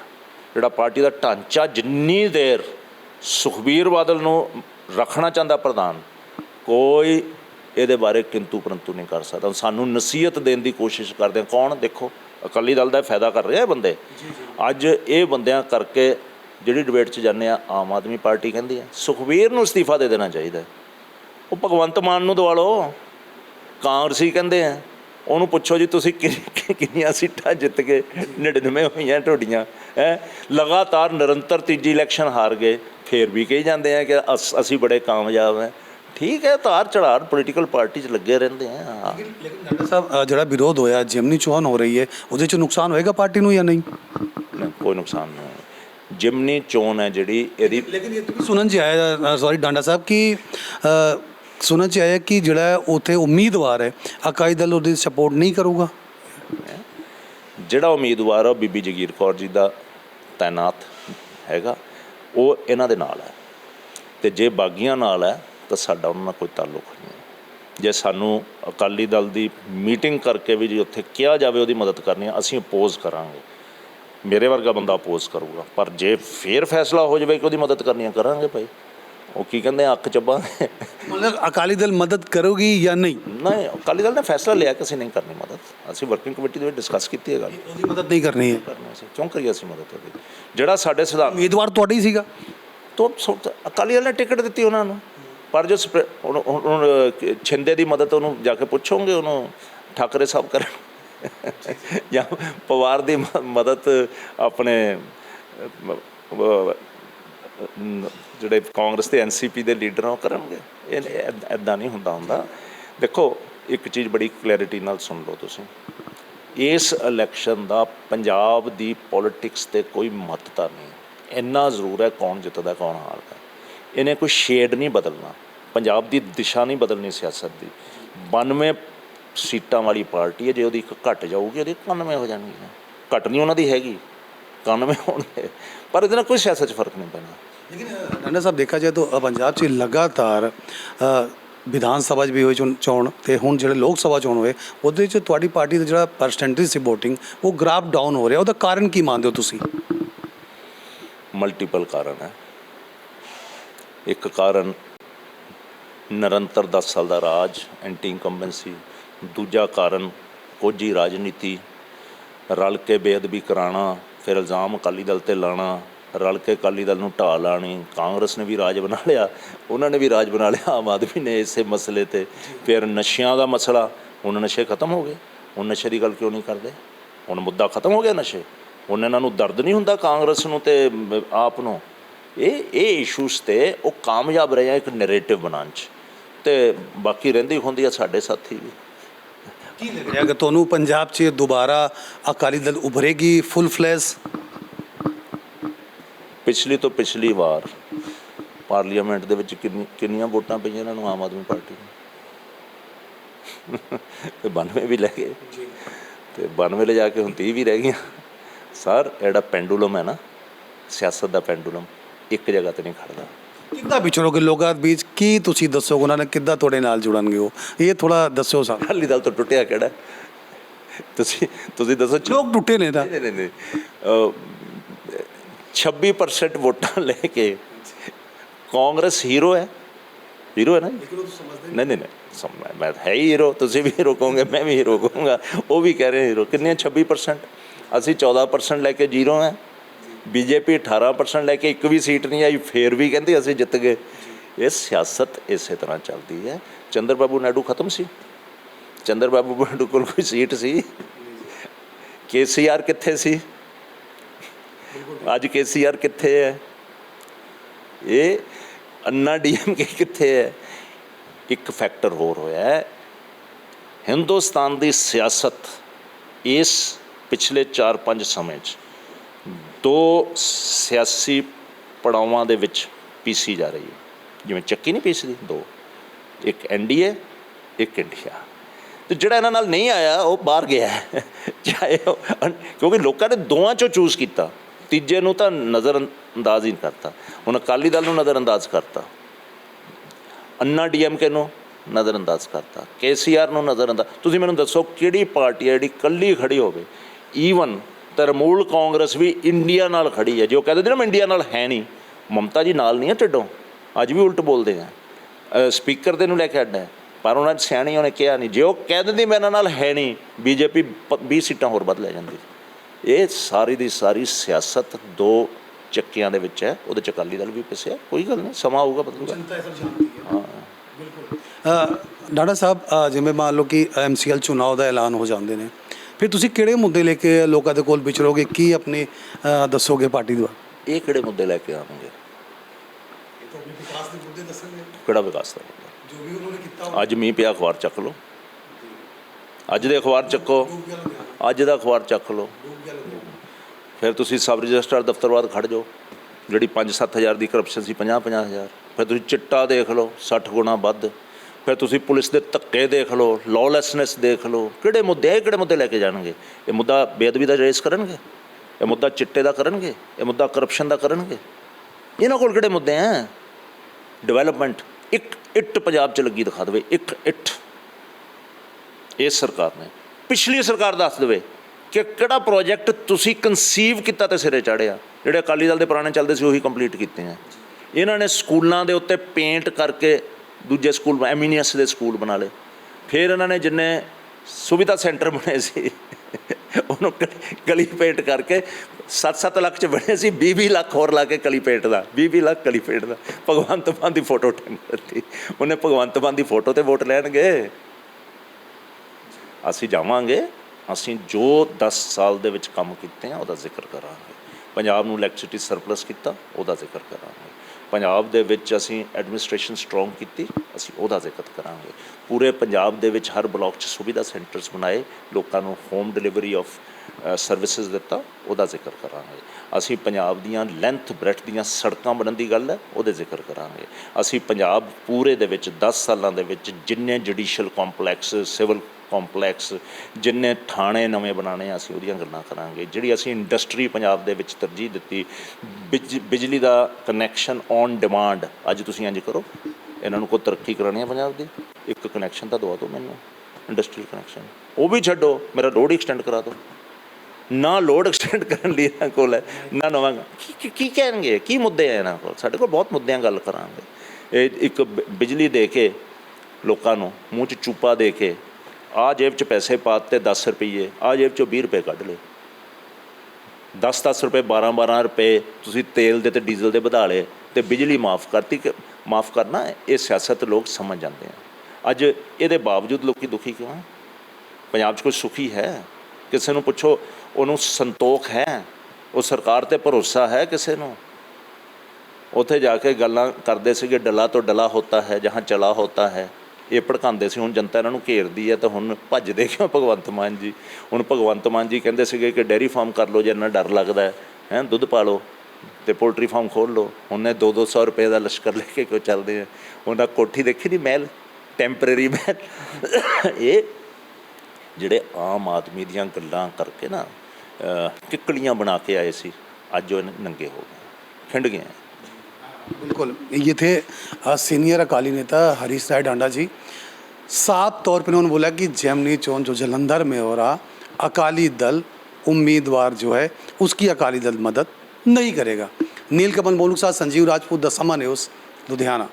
ਜਿਹੜਾ ਪਾਰਟੀ ਦਾ ਢਾਂਚਾ ਜਿੰਨੀ ਦੇਰ ਸੁਖਬੀਰ ਬਾਦਲ ਨੂੰ ਰੱਖਣਾ ਚਾਹੁੰਦਾ ਪ੍ਰਧਾਨ, ਕੋਈ ਇਹਦੇ ਬਾਰੇ ਕਿੰਤੂ ਪਰੰਤੂ ਨਹੀਂ ਕਰ ਸਕਦਾ। ਸਾਨੂੰ ਨਸੀਹਤ ਦੇਣ ਦੀ ਕੋਸ਼ਿਸ਼ ਕਰਦੇ ਕੌਣ? ਦੇਖੋ ਅਕਾਲੀ ਦਲ ਦਾ ਫਾਇਦਾ ਕਰ ਰਿਹਾ ਇਹ ਬੰਦੇ। ਅੱਜ ਇਹ ਬੰਦਿਆਂ ਕਰਕੇ ਜਿਹੜੀ ਡਿਬੇਟ 'ਚ ਜਾਂਦੇ ਆ ਆਮ ਆਦਮੀ ਪਾਰਟੀ ਕਹਿੰਦੀ ਹੈ ਸੁਖਬੀਰ ਨੂੰ ਅਸਤੀਫਾ ਦੇ ਦੇਣਾ ਚਾਹੀਦਾ। ਉਹ ਭਗਵੰਤ ਮਾਨ ਨੂੰ ਦਵਾ ਲਓ। ਕਾਂਗਰਸੀ ਕਹਿੰਦੇ ਆ ਉਹਨੂੰ ਪੁੱਛੋ ਜੀ ਤੁਸੀਂ ਕਿੰਨੀਆਂ ਸੀਟਾਂ ਜਿੱਤ ਕੇ 99 ਹੋਈਆਂ ਤੁਹਾਡੀਆਂ ਹੈ? ਲਗਾਤਾਰ ਨਿਰੰਤਰ ਤੀਜੀ ਇਲੈਕਸ਼ਨ ਹਾਰ ਗਏ ਫੇਰ ਵੀ ਕਹੀ ਜਾਂਦੇ ਆ ਕਿ ਅਸ- ਬੜੇ ਕਾਮਯਾਬ ਹਾਂ ਠੀਕ ਹੈ ਤਾਰ ਚੜਾਰ ਪੋਲੀਟੀਕਲ ਪਾਰਟੀ 'ਚ ਲੱਗੇ ਰਹਿੰਦੇ ਆ। ਹਾਂ।
ਲੇਕਿਨ ਡਾਕਟਰ ਸਾਹਿਬ ਜਿਹੜਾ ਵਿਰੋਧ ਹੋਇਆ ਜਿਮਨੀ ਚੋਣ ਹੋ ਰਹੀ ਹੈ ਉਹਦੇ ਚ ਨੁਕਸਾਨ ਹੋਏਗਾ ਪਾਰਟੀ ਨੂੰ ਜਾਂ ਨਹੀਂ?
ਕੋਈ ਨੁਕਸਾਨ ਨਹੀਂ ਜਿਮਨੀ ਚੋਣ ਹੈ ਜਿਹੜੀ ਇਹਦੀ
ਲੇਕਿਨ ਇਹ ਸੁਣਨ ਚ ਆਇਆ ਸੌਰੀ ਡਾਂਡਾ ਸਾਹਿਬ ਕਿ ਸੁਣਨ ਚ ਆਇਆ ਕਿ ਜਿਹੜਾ ਉੱਥੇ ਉਮੀਦਵਾਰ ਹੈ ਅਕਾਲੀ ਦਲ ਉਹਦੀ ਸਪੋਰਟ ਨਹੀਂ ਕਰੂਗਾ?
ਜਿਹੜਾ ਉਮੀਦਵਾਰ ਉਹ ਬੀਬੀ ਜਗੀਰ ਕੌਰ ਜੀ ਦਾ ਤਾਇਨਾਤ ਹੈਗਾ। ਉਹ ਇਹਨਾਂ ਦੇ ਨਾਲ ਹੈ। ਤੇ ਜੇ ਬਾਗੀਆਂ ਨਾਲ ਹੈ ਤਾਂ ਸਾਡਾ ਉਹਨਾਂ ਨਾਲ ਕੋਈ ਤਾਲੁਕ ਨਹੀਂ ਹੈ। ਜੇ ਸਾਨੂੰ ਅਕਾਲੀ ਦਲ ਦੀ ਮੀਟਿੰਗ ਕਰਕੇ ਵੀ ਜੇ ਉੱਥੇ ਕਿਹਾ ਜਾਵੇ ਉਹਦੀ ਮਦਦ ਕਰਨੀ ਹੈ ਅਸੀਂ ਅਪੋਜ਼ ਕਰਾਂਗੇ। ਮੇਰੇ ਵਰਗਾ ਬੰਦਾ ਅਪੋਜ਼ ਕਰੂਗਾ। ਪਰ ਜੇ ਫੇਰ ਫੈਸਲਾ ਹੋ ਜਾਵੇ ਕਿ ਉਹਦੀ ਮਦਦ ਕਰਨੀ ਹੈ ਕਰਾਂਗੇ ਭਾਈ। ਉਹ ਕੀ ਕਹਿੰਦੇ ਆ, ਅੱਖ ਚੱਬਾਂਗੇ।
ਮਤਲਬ ਅਕਾਲੀ ਦਲ ਮਦਦ ਕਰੂਗੀ ਜਾਂ ਨਹੀਂ?
ਨਹੀਂ ਅਕਾਲੀ ਦਲ ਨੇ ਫੈਸਲਾ ਲਿਆ ਕਿ ਅਸੀਂ ਨਹੀਂ ਕਰਨੀ ਮਦਦ। ਅਸੀਂ ਵਰਕਿੰਗ ਕਮੇਟੀ ਦੇ ਵਿੱਚ ਡਿਸਕਸ ਕੀਤੀ ਹੈ ਗੱਲ।
ਉਹਦੀ ਮਦਦ ਨਹੀਂ ਕਰਨੀ ਹੈ।
ਕਰਨਾ ਸੀ ਕਿਉਂ ਕਰੀਏ ਅਸੀਂ ਮਦਦ ਉਹਦੀ? ਜਿਹੜਾ ਸਾਡੇ ਸਿਧਾਂਤ
ਉਮੀਦਵਾਰ ਤੁਹਾਡਾ ਸੀਗਾ।
ਤੋਂ ਅਕਾਲੀ ਦਲ ਨੇ ਟਿਕਟ ਦਿੱਤੀ ਉਹਨਾਂ ਨੂੰ। ਪਰ ਜੋ ਸਪਰੇ- ਹੁਣ ਛਿੰਦੇ ਦੀ ਮਦਦ ਉਹਨੂੰ ਜਾ ਕੇ ਪੁੱਛੋਗੇ ਉਹਨੂੰ? ਠਾਕਰੇ ਸਾਹਿਬ ਕਰਨ ਜਾਂ ਪਵਾਰ ਦੀ ਮ- ਮਦਦ ਆਪਣੇ ਅਹ, ਮ- ਅਹ, ਨ- ਜਿਹੜੇ ਕਾਂਗਰਸ ਤੇ ਐਨਸੀਪੀ ਦੇ ਲੀਡਰ ਉਹ ਕਰਨਗੇ। ਇਹ ਐਦਾਂ ਨਹੀਂ ਹੁੰਦਾ ਹੁੰਦਾ। ਦੇਖੋ ਇੱਕ ਚੀਜ਼ ਬੜੀ ਕਲੈਰਿਟੀ ਨਾਲ ਸੁਣ ਲਓ ਤੁਸੀਂ। ਇਸ ਇਲੈਕਸ਼ਨ ਦਾ ਪੰਜਾਬ ਦੀ ਪੋਲਿਟਿਕਸ ਤੇ ਕੋਈ ਮਹੱਤਤਾ ਨਹੀਂ। ਇੰਨਾ ਜ਼ਰੂਰ ਹੈ ਕੌਣ ਜਿੱਤਦਾ ਕੌਣ ਹਾਰਦਾ। ਇਹਨੇ ਕੋਈ ਸ਼ੇਡ ਨਹੀਂ ਬਦਲਣਾ। ਪੰਜਾਬ ਦੀ ਦਿਸ਼ਾ ਨਹੀਂ ਬਦਲਣੀ ਸਿਆਸਤ ਦੀ। 92 ਸੀਟਾਂ ਵਾਲੀ ਪਾਰਟੀ ਹੈ ਜੇ ਉਹਦੀ ਇੱਕ ਘਟ ਜਾਊਗੀ ਉਹਦੀ 91 ਹੋ ਜਾਣਗੀਆਂ ਘਟ ਨਹੀਂ ਉਹਨਾਂ ਦੀ ਹੈਗੀ 91 ਹੋਣਗੇ। ਪਰ ਇਹਦੇ ਨਾਲ ਕੋਈ ਸਿਆਸਤ 'ਚ ਫ਼ਰਕ ਨਹੀਂ ਪੈਣਾ।
ਲੇਕਿਨ ਡਾਂਡਾ ਸਾਹਿਬ ਦੇਖਾ ਜਾਏ ਤਾਂ ਪੰਜਾਬ 'ਚ ਲਗਾਤਾਰ ਵਿਧਾਨ ਸਭਾ 'ਚ ਵੀ ਹੋਈ ਚੋਣ- ਚੋਣ ਤੇ ਹੁਣ ਜਿਹੜੇ ਲੋਕ ਸਭਾ ਚੋਣ ਹੋਏ ਉਹਦੇ 'ਚ ਤੁਹਾਡੀ ਪਾਰਟੀ ਦਾ ਜਿਹੜਾ ਪਰਸੈਂਟੇਜ ਸੀ VOTING ਉਹ ਗ੍ਰਾਫ ਡਾਊਨ ਹੋ ਰਿਹਾ। ਉਹਦਾ ਕਾਰਨ ਕੀ ਮੰਨਦੇ ਹੋ ਤੁਸੀਂ?
ਮਲਟੀਪਲ ਕਾਰਨ ਹੈ। ਇੱਕ ਕਾਰਨ ਨਿਰੰਤਰ 10 ਸਾਲ ਦਾ ਰਾਜ ਐਂਟੀ ਇਨਕੰਬੈਂਸੀ ਦੂਜਾ ਕਾਰਨ ਕੋਝੀ ਰਾਜਨੀਤੀ, ਰਲ ਕੇ ਬੇਅਦਬੀ ਕਰਾਉਣਾ, ਫਿਰ ਇਲਜ਼ਾਮ ਅਕਾਲੀ ਦਲ ਤੇ ਲਾਣਾ ਰਲ ਕੇ ਅਕਾਲੀ ਦਲ ਨੂੰ ਢਾਹ ਲਾਣੀ ਕਾਂਗਰਸ ਨੇ ਵੀ ਰਾਜ ਬਣਾ ਲਿਆ, ਉਹਨਾਂ ਨੇ ਵੀ ਰਾਜ ਬਣਾ ਲਿਆ, ਆਮ ਆਦਮੀ ਨੇ ਇਸੇ ਮਸਲੇ ਤੇ, ਫਿਰ ਨਸ਼ਿਆਂ ਦਾ ਮਸਲਾ, ਹੁਣ ਨਸ਼ੇ ਖਤਮ ਹੋ ਗਏ, ਹੁਣ ਨਸ਼ੇ ਦੀ ਗੱਲ ਕਿਉਂ ਨਹੀਂ ਕਰਦੇ? ਹੁਣ ਮੁੱਦਾ ਖਤਮ ਹੋ ਗਿਆ ਨਸ਼ੇ, ਹੁਣ ਇਹਨਾਂ ਨੂੰ ਦਰਦ ਨਹੀਂ ਹੁੰਦਾ ਕਾਂਗਰਸ ਨੂੰ ਤੇ ਆਪ ਨੂੰ? ਇਹ ਇਹ ਇਸ਼ੂਸ ਤੇ ਉਹ ਕਾਮਯਾਬ ਰਹੇ ਆ ਇੱਕ ਨੈਰੇਟਿਵ ਬਣਾਉਣ ਚ। ਤੇ ਬਾਕੀ ਰਹਿੰਦੀ ਹੁੰਦੀ ਆ ਸਾਡੇ ਸਾਥੀ ਵੀ।
ਕੀ ਲੱਗ ਰਿਹਾ ਕਿ ਤੁਹਾਨੂੰ ਪੰਜਾਬ 'ਚ ਦੁਬਾਰਾ ਅਕਾਲੀ ਦਲ ਉਭਰੇਗੀ ਫੁੱਲ ਫਲੈਸ਼
ਪਿਛਲੀ ਤੋਂ ਪਿਛਲੀ ਵਾਰ ਪਾਰਲੀਮੈਂਟ ਦੇ ਵਿੱਚ ਕਿੰਨੀ ਕਿੰਨੀਆਂ ਵੋਟਾਂ ਪਈਆਂ ਇਹਨਾਂ ਨੂੰ ਆਮ ਆਦਮੀ ਪਾਰਟੀ ਨੂੰ? ਤੇ 92 ਵੀ ਲੈ ਗਏ। ਤੇ 92 ਲੈ ਜਾ ਕੇ ਹੁਣ 30 ਵੀ ਰਹਿ ਗਈਆਂ। ਸਰ ਜਿਹੜਾ ਪੈਂਡੂਲਮ ਹੈ ਨਾ ਸਿਆਸਤ ਦਾ ਪੈਂਡੂਲਮ। ਇੱਕ ਜਗ੍ਹਾ ਤੇ ਨਹੀਂ ਖੜਦਾ।
ਕਿੱਦਾਂ ਵਿਚਰੋਗੇ ਲੋਕਾਂ ਵਿੱਚ ਕੀ ਤੁਸੀਂ ਦੱਸੋਗੇ? ਉਹਨਾਂ ਨੇ ਕਿੱਦਾਂ ਤੁਹਾਡੇ ਨਾਲ ਜੁੜਨਗੇ ਉਹ? ਇਹ ਥੋੜਾ ਦੱਸਿਓ ਸਾਨੂੰ।
ਅਕਾਲੀ ਦਲ ਤੋਂ ਟੁੱਟਿਆ ਕਿਹੜਾ? ਤੁਸੀਂ ਤੁਸੀਂ ਦੱਸੋ
ਲੋਕ ਟੁੱਟੇ ਨੇ ਤਾਂ।
ਨਹੀਂ ਨਹੀਂ ਨਹੀਂ। ਅਹ, 26% ਵੋਟਾਂ ਲੈ ਕੇ ਕਾਂਗਰਸ ਹੀਰੋ ਹੈ। ਹੀਰੋ ਹੈ ਨਾ? ਨਹੀਂ। ਨਹੀਂ ਨਹੀਂ ਸਮ- ਮੈਂ ਹੈ ਹੀ ਹੀਰੋ। ਤੁਸੀਂ ਵੀ ਹੀਰੋ ਕਹੋਗੇ ਮੈਂ ਵੀ ਹੀਰੋ ਕਹੂੰਗਾ। ਉਹ ਵੀ ਕਹਿ ਰਹੇ ਹੀਰੋ। ਕਿੰਨੇ 26% ਅਸੀਂ 14% ਲੈ ਕੇ ਜ਼ੀਰੋ ਹੈ। ਬੀਜੇਪੀ 18% ਲੈ ਕੇ ਇੱਕ ਵੀ ਸੀਟ ਨਹੀਂ ਆਈ, ਫੇਰ ਵੀ ਕਹਿੰਦੇ ਅਸੀਂ ਜਿੱਤ ਗਏ। ਇਹ ਸਿਆਸਤ ਇਸੇ ਤਰ੍ਹਾਂ ਚੱਲਦੀ ਹੈ। ਚੰਦਰ ਬਾਬੂ ਨਾਇਡੂ ਖਤਮ ਸੀ। ਚੰਦਰ ਬਾਬੂ ਨਾਇਡੂ ਕੋਲ ਕੋਈ ਸੀਟ ਸੀ। ਕੇਸੀਆਰ ਕਿੱਥੇ ਸੀ? ਅੱਜ ਕੇਸੀਆਰ ਕਿੱਥੇ ਹੈ? ਇਹ ਅੰਨਾ ਡੀਐਮਕੇ ਕਿੱਥੇ ਹੈ? ਇੱਕ ਫੈਕਟਰ ਹੋਰ ਹੋਇਆ ਹੈ। ਹਿੰਦੁਸਤਾਨ ਦੀ ਸਿਆਸਤ ਇਸ ਪਿਛਲੇ 4-5 ਸਮੇਂ 'ਚ ਦੋ ਸਿਆਸੀ ਪੜਾਵਾਂ ਦੇ ਵਿੱਚ ਪੀਸੀ ਜਾ ਰਹੀ ਹੈ। ਜਿਵੇਂ ਚੱਕੀ ਨਹੀਂ ਪੀਸਦੀ? ਦੋ। ਇੱਕ ਐਨਡੀਏ ਇੱਕ ਇੰਡੀਆ। ਤੇ ਜਿਹੜਾ ਇਹਨਾਂ ਨਾਲ ਨਹੀਂ ਆਇਆ, ਉਹ ਬਾਹਰ ਗਿਆ ਚਾਹੇ ਉਹ ਕਿਉਂਕਿ ਲੋਕਾਂ ਨੇ ਦੋਵਾਂ ਚੋਂ ਚੂਜ਼ ਕੀਤਾ। ਤੀਜੇ ਨੂੰ ਤਾਂ ਨਜ਼ਰ ਅੰਦਾਜ਼ ਹੀ ਨਹੀਂ ਕਰਤਾ। ਹੁਣ ਅਕਾਲੀ ਦਲ ਨੂੰ ਨਜ਼ਰ ਅੰਦਾਜ਼ ਕਰਤਾ। ਅੰਨਾ ਡੀਐਮਕੇ ਨੂੰ ਨਜ਼ਰ ਅੰਦਾਜ਼ ਕਰਤਾ ਕੇਸੀਆਰ ਨੂੰ ਨਜ਼ਰ ਅੰਦਾਜ਼ ਤੁਸੀਂ ਮੈਨੂੰ ਦੱਸੋ ਕਿਹੜੀ ਪਾਰਟੀ ਹੈ ਜਿਹੜੀ ਕੱਲੀ ਖੜੀ ਹੋਵੇ? ਈਵਨ ਤਰਮੂਲ ਕਾਂਗਰਸ ਵੀ ਇੰਡੀਆ ਨਾਲ ਖੜੀ ਹੈ। ਜੋ ਕਹਿੰਦੇ ਨੇ ਨਾ ਮੈਂ ਇੰਡੀਆ ਨਾਲ ਹੈ ਨਹੀਂ ਮਮਤਾ ਜੀ ਨਾਲ ਨਹੀਂ ਹੈ ਟੱਡੋਂ ਅੱਜ ਵੀ ਉਲਟ ਬੋਲਦੇ ਆ। ਸਪੀਕਰ ਦੇ ਨੂੰ ਲੈ ਕੇ ਅੱਡ ਹੈ। ਪਰ ਉਹਨਾਂ ਸਿਆਣੀ ਉਹਨੇ ਕਿਹਾ ਨਹੀਂ। ਜੇ ਉਹ ਕਹਿ ਦਿੰਦੀ ਮੈਂ ਇਹਨਾਂ ਨਾਲ ਹੈ ਨਹੀਂ ਬੀਜੇਪੀ 20 ਸੀਟਾਂ ਹੋਰ ਵੱਧ ਲੈ ਜਾਂਦੀ। ਇਹ ਸਾਰੀ ਦੀ ਸਾਰੀ ਸਿਆਸਤ ਦੋ ਚੱਕਿਆਂ ਦੇ ਵਿੱਚ ਹੈ। ਉਹਦੇ ਚ ਅਕਾਲੀ ਦਲ ਵੀ ਪਿਸਿਆ ਕੋਈ ਗੱਲ ਨਹੀਂ ਸਮਾਂ ਆਊਗਾ ਬਦਲੂਗਾ
ਹਾਂ। ਬਿਲਕੁਲ। ਡਾਡਾ ਸਾਹਿਬ ਜਿਵੇਂ ਮੰਨ ਲਓ ਕਿ ਐਮਸੀਐਲ ਚੁਣਾਵ ਦਾ ਐਲਾਨ ਹੋ ਜਾਂਦੇ ਨੇ। ਫਿਰ ਤੁਸੀਂ ਕਿਹੜੇ ਮੁੱਦੇ ਲੈ ਕੇ ਲੋਕਾਂ ਦੇ ਕੋਲ ਵਿਚਰੋਗੇ ਕੀ ਆਪਣੀ ਅ, ਦੱਸੋਗੇ ਪਾਰਟੀ ਦਾ
ਇਹ ਕਿਹੜੇ ਮੁੱਦੇ ਲੈ ਕੇ ਆਵਾਂਗੇ?
ਵਿਕਾਸ ਦੇ ਮੁੱਦੇ ਦੱਸਣਗੇ।
ਕਿਹੜਾ ਵਿਕਾਸ ਦਾ ਮੁੱਦਾ?
ਜੋ ਵੀ ਉਹਨਾਂ ਨੇ ਕੀਤਾ
ਅੱਜ ਮੀਂਹ ਪਿਆ ਅਖਬਾਰ ਚੱਕ ਲਓ। ਅੱਜ ਦੇ ਅਖਬਾਰ ਚੱਕੋ। ਅੱਜ ਦਾ ਅਖਬਾਰ ਚੱਕ ਲਓ। ਫਿਰ ਤੁਸੀਂ ਸਬ ਰਜਿਸਟਰ ਦਫ਼ਤਰ ਬਾਅਦ ਖੜ ਜਾਓ। ਜਿਹੜੀ 5-7000 ਦੀ ਕਰਪਸ਼ਨ ਸੀ 50-50000 ਫਿਰ ਤੁਸੀਂ ਚਿੱਟਾ ਦੇਖ ਲਓ 60 ਗੁਣਾ ਵੱਧ। ਫਿਰ ਤੁਸੀਂ ਪੁਲਿਸ ਦੇ ਧੱਕੇ ਦੇਖ ਲਓ ਲੌਲੈਸਨੈਸ ਦੇਖ ਲਓ। ਕਿਹੜੇ ਮੁੱਦੇ ਆ ਇਹ ਕਿਹੜੇ ਮੁੱਦੇ ਲੈ ਕੇ ਜਾਣਗੇ? ਇਹ ਮੁੱਦਾ ਬੇਅਦਬੀ ਦਾ ਰੇਸ ਕਰਨਗੇ? ਇਹ ਮੁੱਦਾ ਚਿੱਟੇ ਦਾ ਕਰਨਗੇ? ਇਹ ਮੁੱਦਾ ਕਰਪਸ਼ਨ ਦਾ ਕਰਨਗੇ? ਇਹਨਾਂ ਕੋਲ ਕਿਹੜੇ ਮੁੱਦੇ ਆ? ਡਿਵੈਲਪਮੈਂਟ ਇੱਕ ਇੱਟ ਪੰਜਾਬ 'ਚ ਲੱਗੀ ਦਿਖਾ ਦੇਵੇ, ਇੱਕ ਇੱਟ। ਇਸ ਸਰਕਾਰ ਨੇ। ਪਿਛਲੀ ਸਰਕਾਰ ਦੱਸ ਦੇਵੇ ਕਿ ਕਿਹੜਾ ਪ੍ਰੋਜੈਕਟ ਤੁਸੀਂ ਕਨਸੀਵ ਕੀਤਾ ਤੇ ਸਿਰੇ ਚਾੜਿਆ? ਜਿਹੜੇ ਅਕਾਲੀ ਦਲ ਦੇ ਪੁਰਾਣੇ ਚੱਲਦੇ ਸੀ, ਉਹੀ ਕੰਪਲੀਟ ਕੀਤੇ ਆ। ਇਹਨਾਂ ਨੇ ਸਕੂਲਾਂ ਦੇ ਉੱਤੇ ਪੇਂਟ ਕਰਕੇ ਦੂਜੇ ਸਕੂਲ ਐਮੀਨੀਅਸ ਦੇ ਸਕੂਲ ਬਣਾ ਲਏ। ਫਿਰ ਇਹਨਾਂ ਨੇ ਜਿੰਨੇ ਸੁਵਿਧਾ ਸੈਂਟਰ ਬਣੇ ਸੀ, ਉਹਨੂੰ ਗਲੀ- ਗਲੀ ਪੇਂਟ ਕਰਕੇ 7-7 ਲੱਖ ਚ ਬਣੇ ਸੀ 20 ਲੱਖ ਹੋਰ ਲਾ ਕੇ ਕਲੀ ਪੇਂਟ ਦਾ 20 ਲੱਖ ਕਲੀ ਪੇਟ ਦਾ। ਭਗਵੰਤ ਮਾਨ ਦੀ ਫੋਟੋ ਟੰਗ ਦਿੱਤੀ। ਉਹਨੇ ਭਗਵੰਤ ਮਾਨ ਦੀ ਫੋਟੋ ਤੇ ਵੋਟ ਲੈਣਗੇ। ਅਸੀਂ ਜਾਵਾਂਗੇ, ਅਸੀਂ ਜੋ 10 ਸਾਲ ਦੇ ਵਿੱਚ ਕੰਮ ਕੀਤੇ ਆ, ਉਹਦਾ ਜ਼ਿਕਰ ਕਰਾਂਗੇ। ਪੰਜਾਬ ਨੂੰ ਇਲੈਕਟ੍ਰਿਸਿਟੀ ਸਰਪਲਸ ਕੀਤਾ, ਉਹਦਾ ਜ਼ਿਕਰ ਕਰਾਂਗੇ। ਪੰਜਾਬ ਦੇ ਵਿੱਚ ਅਸੀਂ ਐਡਮਿਨਿਸਟ੍ਰੇਸ਼ਨ ਸਟਰੋਂਗ ਕੀਤੀ, ਅਸੀਂ ਉਹਦਾ ਜ਼ਿਕਰ ਕਰਾਂਗੇ। ਪੂਰੇ ਪੰਜਾਬ ਦੇ ਵਿੱਚ ਹਰ ਬਲਾਕ 'ਚ ਸੁਵਿਧਾ ਸੈਂਟਰਸ ਬਣਾਏ, ਲੋਕਾਂ ਨੂੰ ਹੋਮ ਡਿਲੀਵਰੀ ਆਫ ਸਰਵਿਸਿਜ਼ ਦਿੱਤਾ, ਉਹਦਾ ਜ਼ਿਕਰ ਕਰਾਂਗੇ। ਅਸੀਂ ਪੰਜਾਬ ਦੀਆਂ ਲੈਂਥ ਬ੍ਰੈਥ ਦੀਆਂ ਸੜਕਾਂ ਬਣਨ ਦੀ ਗੱਲ ਹੈ, ਉਹਦੇ ਜ਼ਿਕਰ ਕਰਾਂਗੇ। ਅਸੀਂ ਪੰਜਾਬ ਪੂਰੇ ਦੇ ਵਿੱਚ 10 ਸਾਲਾਂ ਦੇ ਵਿੱਚ ਜਿੰਨੇ ਜੁਡੀਸ਼ੀਅਲ ਕੰਪਲੈਕਸ ਸਿਵਲ ਕੰਪਲੈਕਸ, ਜਿੰਨੇ ਥਾਣੇ ਨਵੇਂ ਬਣਾਣੇ ਆ, ਅਸੀਂ ਉਹਦੀਆਂ ਗੱਲਾਂ ਕਰਾਂਗੇ। ਜਿਹੜੀ ਅਸੀਂ ਇੰਡਸਟਰੀ ਪੰਜਾਬ ਦੇ ਵਿੱਚ ਤਰਜੀਹ ਦਿੱਤੀ, ਬਿਜ- ਬਿਜਲੀ ਦਾ ਕਨੈਕਸ਼ਨ ਔਨ ਡਿਮਾਂਡ ਅੱਜ ਤੁਸੀਂ ਇੰਜ ਕਰੋ, ਇਹਨਾਂ ਨੂੰ ਕੋਈ ਤਰੱਕੀ ਕਰਾਣੀ ਹੈ ਪੰਜਾਬ ਦੀ, ਇੱਕ ਕਨੈਕਸ਼ਨ ਤਾਂ ਦਵਾ ਦਿਓ ਮੈਨੂੰ ਇੰਡਸਟਰੀਅਲ ਕਨੈਕਸ਼ਨ ਉਹ ਵੀ ਛੱਡੋ, ਮੇਰਾ ਰੋਡ ਐਕਸਟੈਂਡ ਕਰਾ ਦਿਓ। ਨਾ ਲੋਡ ਐਕਸਟੈਂਡ ਕਰਨ ਲਈ ਇਹਨਾਂ ਕੋਲ ਹੈ, ਨਾ ਨਵਾਂ, ਕੀ- ਕੀ ਕਹਿਣਗੇ, ਕੀ ਮੁੱਦੇ ਆ ਇਹਨਾਂ ਕੋਲ? ਸਾਡੇ ਕੋਲ ਬਹੁਤ ਮੁੱਦਿਆਂ ਗੱਲ ਕਰਾਂਗੇ। ਇਹ ਇੱਕ ਬ- ਬਿਜਲੀ ਦੇ ਕੇ ਲੋਕਾਂ ਨੂੰ, ਮੂੰਹ 'ਚ ਚੂਪਾ ਦੇ ਕੇ ਆ ਜੇਬ 'ਚ ਪੈਸੇ ਪਾਤੇ 10 ਰੁਪਏ ਆ ਜੇਬ 'ਚੋਂ 20 ਰੁਪਏ ਕੱਢ ਲਏ। 10-10 ਰੁਪਏ 12-12 ਰੁਪਏ ਤੁਸੀਂ ਤੇਲ ਦੇ ਤੇ ਡੀਜ਼ਲ ਦੇ ਵਧਾ ਲਏ ਤੇ ਬਿਜਲੀ ਮਾਫ ਕਰਤੀ ਕਿ ਮਾਫ ਕਰਨਾ, ਇਹ ਸਿਆਸਤ ਲੋਕ ਸਮਝ ਜਾਂਦੇ ਆ। ਅੱਜ ਇਹਦੇ ਬਾਵਜੂਦ ਲੋਕੀ ਦੁਖੀ ਕਿਉਂ ਹੈ ਪੰਜਾਬ 'ਚ ਕੋਈ ਸੁਖੀ ਹੈ? ਕਿਸੇ ਨੂੰ ਪੁੱਛੋ, ਉਹਨੂੰ ਸੰਤੋਖ ਹੈ? ਉਹ ਸਰਕਾਰ ਤੇ ਭਰੋਸਾ ਹੈ ਕਿਸੇ ਨੂੰ? ਉੱਥੇ ਜਾ ਕੇ ਗੱਲਾਂ ਕਰਦੇ ਸੀਗੇ, ਡੱਲਾ ਤੋਂ ਡੱਲਾ ਹੋਤਾ ਹੈ, ਜਹਾਂ ਚਲਾ ਹੋਤਾ ਹੈ। ਇਹ ਭੜਕਾਉਂਦੇ ਸੀ, ਹੁਣ ਜਨਤਾ ਇਹਨਾਂ ਨੂੰ ਘੇਰਦੀ ਹੈ ਤਾਂ ਹੁਣ ਭੱਜਦੇ ਕਿਉਂ ਭਗਵੰਤ ਮਾਨ ਜੀ? ਹੁਣ ਭਗਵੰਤ ਮਾਨ ਜੀ ਕਹਿੰਦੇ ਸੀਗੇ ਕਿ ਡੈਰੀ ਫਾਰਮ ਕਰ ਲਓ ਜੇ ਇੰਨਾ ਡਰ ਲੱਗਦਾ ਹੈ, ਹੈਂ, ਦੁੱਧ ਪਾ ਲਓ ਤੇ ਪੋਲਟਰੀ ਫਾਰਮ ਖੋਲ ਲਓ। ਉਹਨੇ 2-200 ਰੁਪਏ ਦਾ ਲਸ਼ਕਰ ਲੈ ਕੇ ਕਿਉਂ ਚੱਲਦੇ ਆ? ਉਹਨਾਂ ਕੋਠੀ ਦੇਖੀ ਨਹੀਂ ਮਹਿਲ? ਟੈਂਪਰੇਰੀ ਮਹਿਲ? ਇਹ ਜਿਹੜੇ ਆਮ ਆਦਮੀ ਦੀਆਂ ਗੱਲਾਂ ਕਰਕੇ ਨਾ ਕਿੱਕਲੀਆਂ ਬਣਾ ਕੇ ਆਏ ਸੀ, ਅੱਜ ਉਹ ਨੰਗੇ ਹੋ ਗਏ, ਖਿੰਡ ਗਏ
बिल्कुल। ये थे सीनियर अकाली नेता हरीश राय डांडा जी। साफ़ तौर पर उन्होंने बोला कि जैमनी चोन जो जलंधर में हो रहा, अकाली दल उम्मीदवार जो है, उसकी अकाली दल मदद नहीं करेगा। नील कमल मोलू साहब, संजीव राजपूत दसमा न्यूज़, लुधियाना।